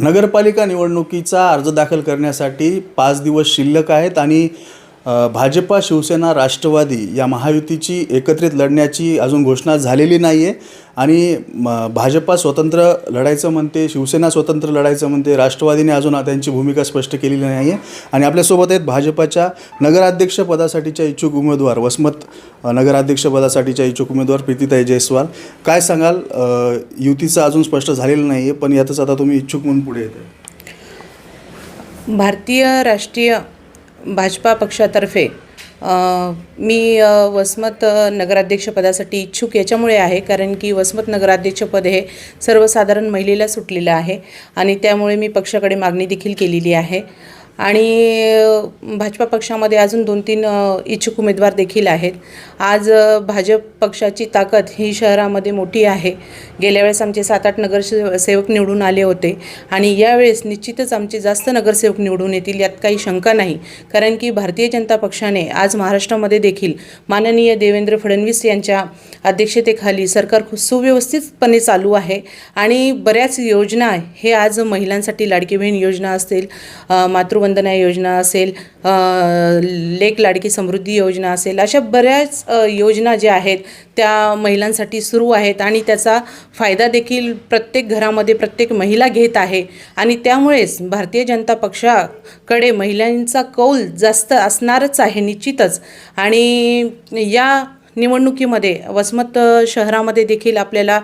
नगरपालिका निवडणुकीचा अर्ज दाखल करण्यासाठी पाच दिवस शिल्लक आहेत आणि भाजपा शिवसेना राष्ट्रवादी या महायुतीची एकत्रित लढण्याची अजून घोषणा झालेली नाही आहे आणि म, भाजपा स्वतंत्र लढायचं म्हणते शिवसेना स्वतंत्र लढायचं म्हणते राष्ट्रवादीने अजून त्यांची भूमिका स्पष्ट केलेली नाही आहे आणि आपल्यासोबत आहेत भाजपाच्या नगराध्यक्षपदासाठीच्या इच्छुक उमेदवार वसमत नगराध्यक्षपदासाठीच्या इच्छुक उमेदवार प्रीतीताई जयस्वाल. काय सांगाल? युतीचं अजून स्पष्ट झालेलं नाही आहे पण यातच आता तुम्ही इच्छुक म्हणून पुढे येत आहे भारतीय राष्ट्रीय भाजपा पक्षातर्फे मी वसमत नगराध्यक्षपदासाठी इच्छुक याच्यामुळे आहे कारण की वसमत नगराध्यक्षपद हे सर्वसाधारण महिलेला सुटलेलं आहे आणि त्यामुळे मी पक्षाकडे मागणी देखील केलेली आहे. आणि भाजपा पक्षामध्ये अजून दोन तीन इच्छुक उमेदवार देखील आहेत. आज भाजप पक्षाची ताकद ही शहरामध्ये मोठी आहे. गेल्या वेळेस आमचे सात आठ नगरसे सेवक निवडून आले होते आणि यावेळेस निश्चितच आमचे जास्त नगरसेवक निवडून येतील यात काही शंका नाही. कारण की भारतीय जनता पक्षाने आज महाराष्ट्रामध्ये देखील माननीय देवेंद्र फडणवीस यांच्या अध्यक्षतेखाली सरकार खूप सुव्यवस्थितपणे चालू आहे आणि बऱ्याच योजना हे आज महिलांसाठी लाडकी बहीण योजना असेल मातृ मातृवंदना योजना असेल लेक लाडकी समृद्धी योजना असेल अशा बऱ्याच योजना ज्या आहेत त्या महिलांसाठी सुरू आहेत आणि त्याचा फायदा देखील प्रत्येक घरामध्ये प्रत्येक महिला घेत आहे. आणि त्यामुळेच भारतीय जनता पक्षाकडे महिलांचा कौल जास्त असणारच आहे निश्चितच. आणि या निवडणुकीमध्ये वसमत शहरामध्ये देखील आपल्याला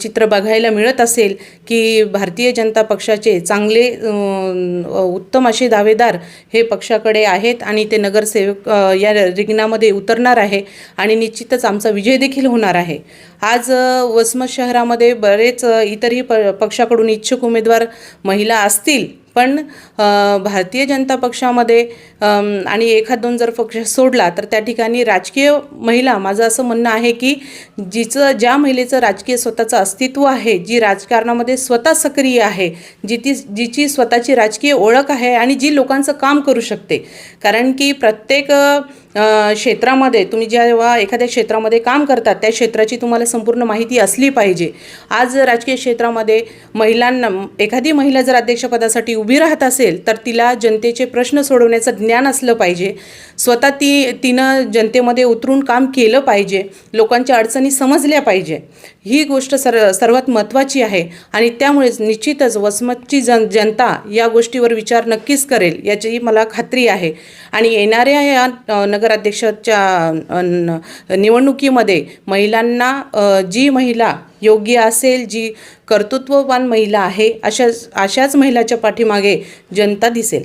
चित्र बघायला मिळत असेल की भारतीय जनता पक्षाचे चांगले उत्तम असे दावेदार हे पक्षाकडे आहेत आणि ते नगरसेवक या रिंगणामध्ये उतरणार आहे आणि निश्चितच आमचा विजय देखील होणार आहे. आज वसमत शहरामध्ये बरेच इतरही प पक्षाकडून इच्छुक उमेदवार महिला असतील पण भारतीय जनता पक्षामध्ये आणि एखाद दोन जर पक्ष सोडला तर त्या ठिकाणी राजकीय महिला माझं असं म्हणणं आहे की जिचं ज्या महिलेचं राजकीय स्वतःचं अस्तित्व आहे जी राजकारणामध्ये स्वतः सक्रिय आहे जी ती जिची स्वतःची राजकीय ओळख आहे आणि जी लोकांचं काम करू शकते. कारण की प्रत्येक क्षेत्रामध्ये तुम्ही जेव्हा एखाद्या क्षेत्रामध्ये काम करतात त्या क्षेत्राची तुम्हाला संपूर्ण माहिती असली पाहिजे. आज राजकीय क्षेत्रामध्ये महिलांना एखादी महिला जर अध्यक्षपदासाठी उभी राहत असेल तर तिला जनतेचे प्रश्न सोडवण्याचं ज्ञान ज्ञान असलं पाहिजे. स्वतः ती तिनं जनतेमध्ये उतरून काम केलं पाहिजे. लोकांच्या अडचणी समजल्या पाहिजे. ही गोष्ट सर सर्वात महत्त्वाची आहे आणि त्यामुळेच निश्चितच वसमतची जन जनता या गोष्टीवर विचार नक्कीच करेल याची मला खात्री आहे. आणि येणाऱ्या या नगराध्यक्षाच्या निवडणुकीमध्ये महिलांना जी महिला योग्य असेल जी कर्तृत्ववान महिला आहे अशाच अशाच महिलाच्या पाठीमागे जनता दिसेल.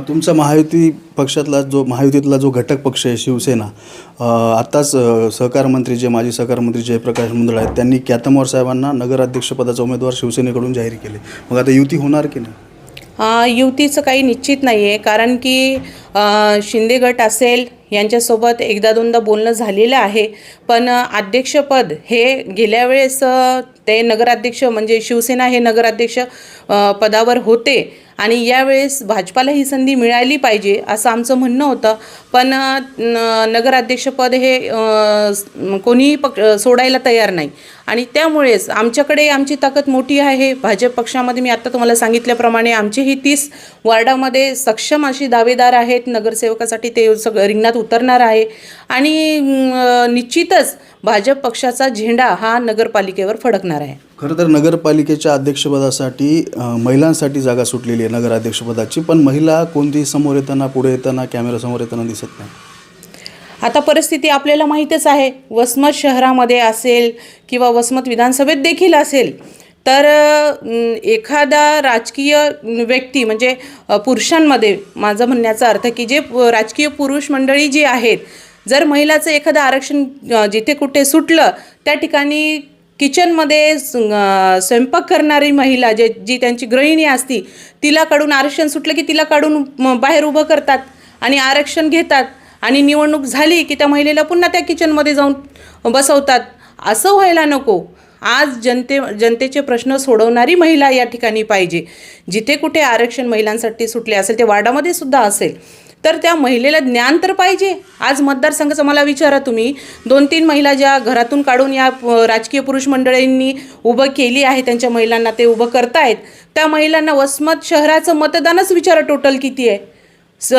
तुमचा महायुती पक्षातला जो महायुतीतला जो घटक पक्ष आहे शिवसेना आत्ताच सहकार मंत्री जे माजी सहकार मंत्री जयप्रकाश मुंदळ आहेत त्यांनी कॅतमोर साहेबांना नगराध्यक्षपदाचा उमेदवार शिवसेनेकडून जाहीर केले. मग आता युती होणार की नाही? युतीचं काही निश्चित नाही आहे कारण की शिंदे गट असेल यांच्यासोबत एकदा दोनदा बोलणं झालेलं आहे. पण अध्यक्षपद हे गेल्या वेळेस ते नगराध्यक्ष म्हणजे शिवसेना हे नगराध्यक्ष पदावर होते. आणि यावेळेस भाजपाला ही संधी मिळाली पाहिजे असं आमचं म्हणणं होतं. पण नगराध्यक्षपद हे कोणीही पक्ष सोडायला तयार नाही. आणि त्यामुळेच आमच्याकडे आमची ताकद मोठी आहे. भाजप पक्षामध्ये मी आत्ता तुम्हाला सांगितल्याप्रमाणे आमचेही तीस वार्डामध्ये सक्षम अशी दावेदार आहेत. नगरसेवकासाठी ते सगळं रिंगणात उतरणार आहे. आणि निश्चितच भाजप पक्षाचा झेंडा हा नगरपालिकेवर फडकणार आहे. खरं तर नगरपालिकेच्या अध्यक्षपदासाठी महिलांसाठी जागा सुटलेली आहे नगराध्यक्षपदाची पण महिला कोणतीही समोर येताना पुढे येताना कॅमेरासमोर येताना दिसत नाही. आता परिस्थिती आपल्याला माहीतच आहे. वसमत शहरामध्ये असेल किंवा वसमत विधानसभेत देखील असेल तर एखादा राजकीय व्यक्ती म्हणजे पुरुषांमध्ये माझं म्हणण्याचा अर्थ की जे राजकीय पुरुष मंडळी जी आहेत जर महिलाचं एखादं आरक्षण जिथे कुठे सुटलं त्या ठिकाणी किचनमध्ये स्वयंपाक करणारी महिला जे जी त्यांची गृहिणी असती तिला काढून आरक्षण सुटलं की तिला काढून बाहेर उभं करतात आणि आरक्षण घेतात आणि निवडणूक झाली की त्या महिलेला पुन्हा त्या किचनमध्ये जाऊन बसवतात. असं व्हायला नको. आज जनते जनतेचे प्रश्न सोडवणारी महिला या ठिकाणी पाहिजे. जिथे कुठे आरक्षण महिलांसाठी सुटले असेल ते वार्डामध्ये सुद्धा असेल. तर त्या महिलेला ज्ञान तर पाहिजे. आज मतदारसंघाचं मला विचारा तुम्ही. दोन तीन महिला ज्या घरातून काढून या राजकीय पुरुष मंडळींनी उभं केली आहे त्यांच्या महिलांना ते उभं करतायत. त्या महिलांना वसमत शहराचं मतदानच विचारा टोटल किती आहे? स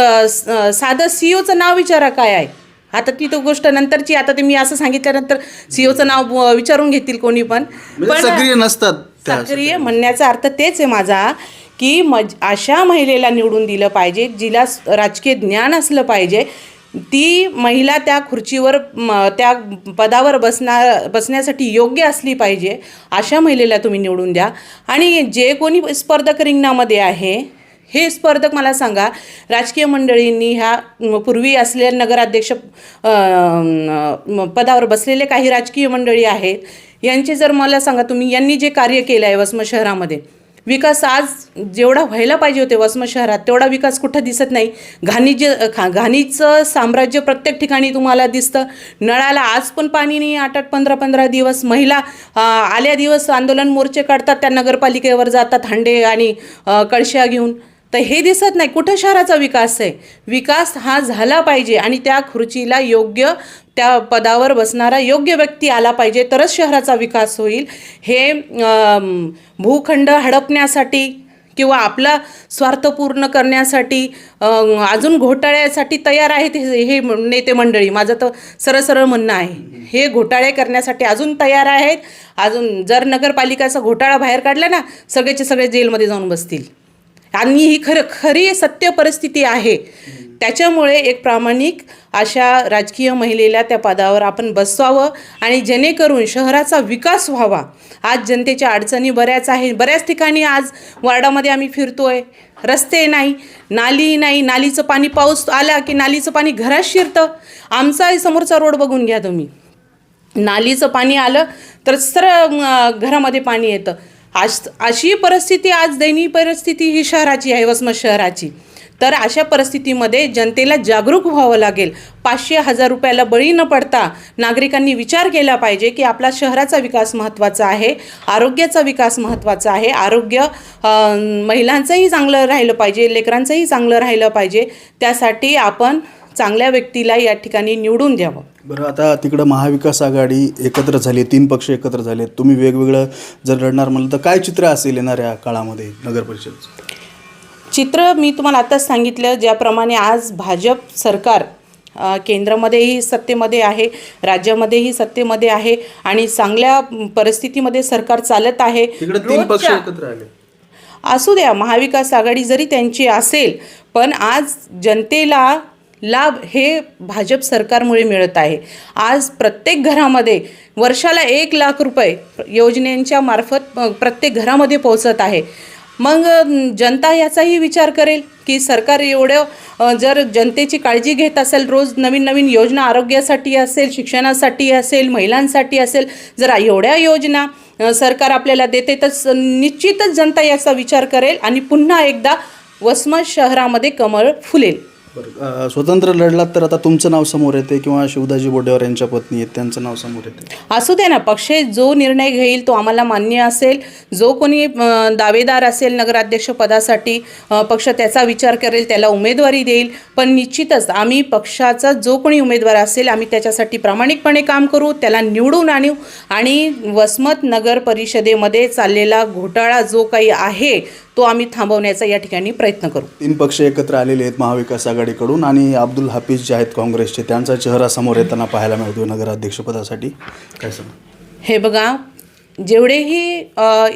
साधं सी ओचं नाव विचारा काय आहे? आता ती तो गोष्ट नंतरची आता ते मी असं सांगितल्यानंतर सी ओचं नाव विचारून घेतील कोणी पण. म्हणजे सक्रिय नसतात सक्रिय म्हणण्याचा अर्थ तेच आहे माझा की मज अशा महिलेला निवडून दिलं पाहिजे जिला राजकीय ज्ञान असलं पाहिजे ती महिला त्या खुर्चीवर म, त्या पदावर बसणार बसण्यासाठी योग्य असली पाहिजे अशा महिलेला तुम्ही निवडून द्या. आणि जे कोणी स्पर्धक रिंगणामध्ये आहे हे स्पर्धक मला सांगा राजकीय मंडळींनी ह्या पूर्वी असलेल्या नगराध्यक्ष पदावर बसलेले काही राजकीय मंडळी आहेत यांचे जर मला सांगा तुम्ही यांनी जे कार्य केलं आहे वसमत शहरामध्ये विकास आज जेवढा व्हायला पाहिजे होते वसमत शहरात तेवढा विकास कुठं दिसत नाही. घाणी जे खा घाणीचं साम्राज्य प्रत्येक ठिकाणी तुम्हाला दिसतं. नळाला आज पण पाणी नाही आठ आठ पंधरा पंधरा दिवस महिला आल्या दिवस आंदोलन मोर्चे काढतात त्या नगरपालिकेवर जातात हांडे आणि कळश्या घेऊन. तर हे दिसत नाही. कुठं शहराचा विकास आहे? विकास हा झाला पाहिजे आणि त्या खुर्चीला योग्य त्या पदावर बसणारा योग्य व्यक्ती आला पाहिजे तरच शहराचा विकास होईल. हे भूखंड हडपण्यासाठी किंवा आपला स्वार्थ पूर्ण करण्यासाठी अजून घोटाळ्यासाठी तयार आहेत हे हे नेते मंडळी. माझं तर सरळ सरळ म्हणणं आहे. हे घोटाळे करण्यासाठी अजून तयार आहेत. अजून जर नगरपालिकाचा घोटाळा बाहेर काढला ना सगळेचे सगळे जेलमध्ये जाऊन बसतील. आणि ही खरं खरी सत्य परिस्थिती आहे. त्याच्यामुळे एक प्रामाणिक अशा राजकीय महिलेला त्या पदावर आपण बसवावं आणि जेणेकरून शहराचा विकास व्हावा. आज जनतेच्या अडचणी बऱ्याच आहे बऱ्याच ठिकाणी आज वार्डामध्ये आम्ही फिरतो आहे रस्ते नाही नाली नाही नालीचं पाणी पाऊस आला की नालीचं पाणी घरात शिरतं. आमचा समोरचा रोड बघून घ्या तुम्ही. नालीचं पाणी आलं तर सर घरामध्ये पाणी येतं. आज अशी परिस्थिती आज दैनीय परिस्थिती ही शहराची आहे वसमत शहराची. तर अशा परिस्थितीमध्ये जनतेला जागरूक व्हावं लागेल. पाचशे हजार रुपयाला बळी न पडता नागरिकांनी विचार केला पाहिजे की आपला शहराचा विकास महत्त्वाचा आहे आरोग्याचा विकास महत्त्वाचा आहे. आरोग्य महिलांचंही चांगलं राहिलं पाहिजे लेकरांचंही चांगलं राहिलं पाहिजे. त्यासाठी आपण चांगल्या व्यक्तीला या ठिकाणी निवडून द्यावं. बरं आता तिकडं महाविकास आघाडी एकत्र झाली तीन पक्ष एकत्र झाले तुम्ही वेगवेगळं जर लढणार म्हणलं तर काय चित्र असेल येणाऱ्या काळामध्ये नगर परिषद चित्र मी तुम्हाला आताच सांगितलं ज्याप्रमाणे आज भाजप सरकार केंद्रामध्येही सत्तेमध्ये आहे राज्यामध्येही सत्तेमध्ये आहे आणि चांगल्या परिस्थितीमध्ये सरकार चालत आहे. तिकडे तीन पक्ष एकत्र आले. असू द्या महाविकास आघाडी जरी त्यांची असेल पण आज जनतेला लाभ हे भाजप सरकारमुळे मिळत आहे. आज प्रत्येक घरामध्ये वर्षाला एक लाख रुपये योजनेच्या मार्फत प्रत्येक घरामध्ये पोहोचत आहे. मग जनता याचाही विचार करेल की सरकार एवढं जर जनतेची काळजी घेत असेल रोज नवीन नवीन योजना आरोग्यासाठी असेल शिक्षणासाठी असेल महिलांसाठी असेल जर एवढ्या योजना सरकार आपल्याला देते तर निश्चितच जनता याचा विचार करेल आणि पुन्हा एकदा वसमत शहरामध्ये कमळ फुलेल. बरं स्वतंत्र लढलात तर आता तुमचं नाव समोर येते किंवा शिवदाजी बोडेवर यांच्या पत्नी आहेत त्यांचं नाव समोर येते? असू दे ना पक्ष जो निर्णय घेईल तो आम्हाला मान्य असेल. जो कोणी दावेदार असेल नगराध्यक्ष पदासाठी पक्ष त्याचा विचार करेल त्याला उमेदवारी देईल. पण निश्चितच आम्ही पक्षाचा जो कोणी उमेदवार असेल आम्ही त्याच्यासाठी प्रामाणिकपणे काम करू त्याला निवडून आणू. आणि वसमत नगर परिषदेमध्ये चाललेला घोटाळा जो काही आहे तो आम्ही थांबवण्याचा या ठिकाणी प्रयत्न करू. तीन पक्ष एकत्र आलेले आहेत महाविकास आघाडीकडून आणि अब्दुल हाफिज जे आहेत काँग्रेसचे त्यांचा चेहरा समोर येताना पाहायला मिळतो नगराध्यक्षपदासाठी. काय सांग? हे बघा जेवढेही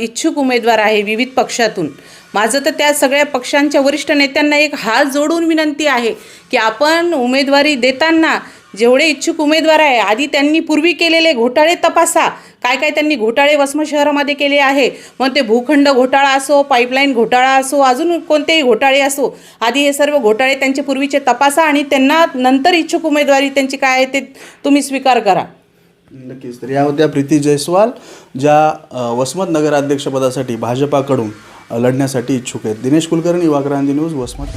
इच्छुक उमेदवार आहे विविध पक्षातून माझं तर त्या सगळ्या पक्षांच्या वरिष्ठ नेत्यांना एक हात जोडून विनंती आहे की आपण उमेदवारी देताना जेवढे इच्छुक उमेदवार आहे आधी त्यांनी पूर्वी केलेले घोटाळे तपासा. काय काय त्यांनी घोटाळे वसमत शहरामध्ये केले आहे? मग ते भूखंड घोटाळा असो पाईपलाईन घोटाळा असो अजून कोणतेही घोटाळे असो आधी हे सर्व घोटाळे त्यांचे पूर्वीचे तपासा आणि त्यांना नंतर इच्छुक उमेदवारी त्यांची काय आहे ते तुम्ही स्वीकार करा. नक्कीच. तर या होत्या प्रीती जयस्वाल ज्या वसमत नगराध्यक्षपदासाठी भाजपाकडून लढण्यासाठी इच्छुक आहेत. दिनेश कुलकर्णी युवा न्यूज वसमत